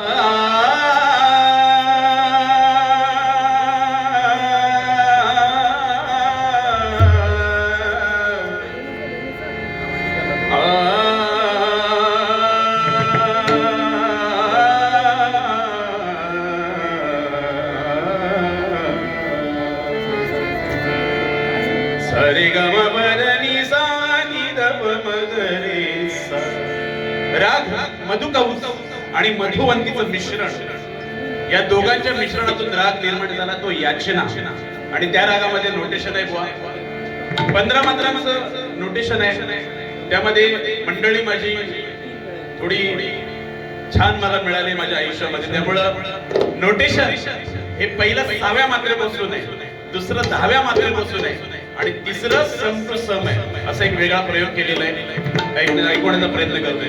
सरे गम बरनी सा नि द प म ग रे सा. राग मधुकौस आणि मधुवंतीचं मिश्रण. या दोघांच्या मिश्रणातून राग निर्माण झाला तो याचना. आणि त्या रागामध्ये नोटेशन आहे बुवा. पंधरा मात्रांचं नोटेशन आहे. त्यामध्ये मंडळी माझी थोडी छान मला मिळाली माझ्या आयुष्यामध्ये. त्यामुळं नोटेशन हे पहिलं सहाव्या मात्रेपासून आहे. दुसरं दहाव्या मात्रेपासून आहे. आणि तिसरं सम टू सम आहे. असा एक वेगळा प्रयोग केलेला आहे. ऐकण्याचा प्रयत्न करतोय.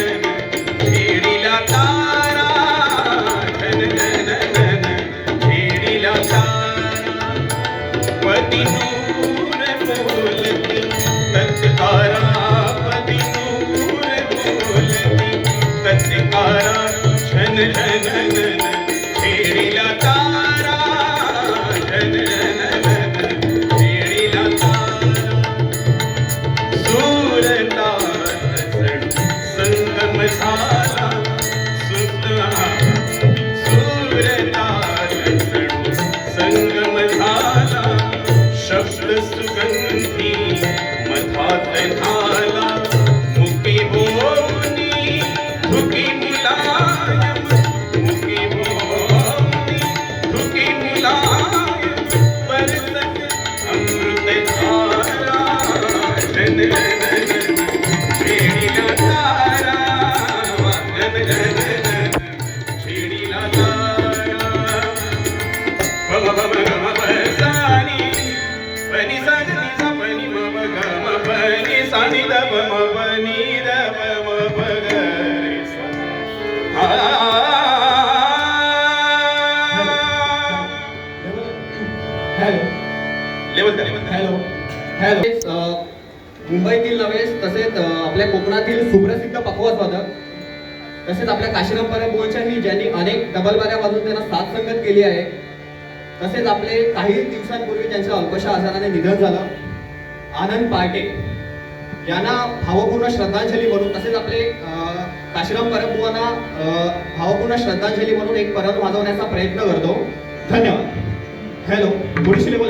సని దమ మని దమ మగ मुंबईतील नव्हे तसेच आपल्या कोकणातील सुप्रसिद्ध पकवाजवादक तसेच आपल्या काशीराम परमपूरच्याही ज्यांनी अनेक डबलबाऱ्या वाजून त्यांना साथ संगत केली आहे तसेच आपले काही दिवसांपूर्वी त्यांच्या अल्पशा आजाराने निधन झालं आनंद पार्टे यांना भावपूर्ण श्रद्धांजली म्हणून तसेच आपले काशीराम परमबुवांना भावपूर्ण श्रद्धांजली म्हणून एक परत वाजवण्याचा प्रयत्न करतो. धन्यवाद. हॅलो पुढील लेवल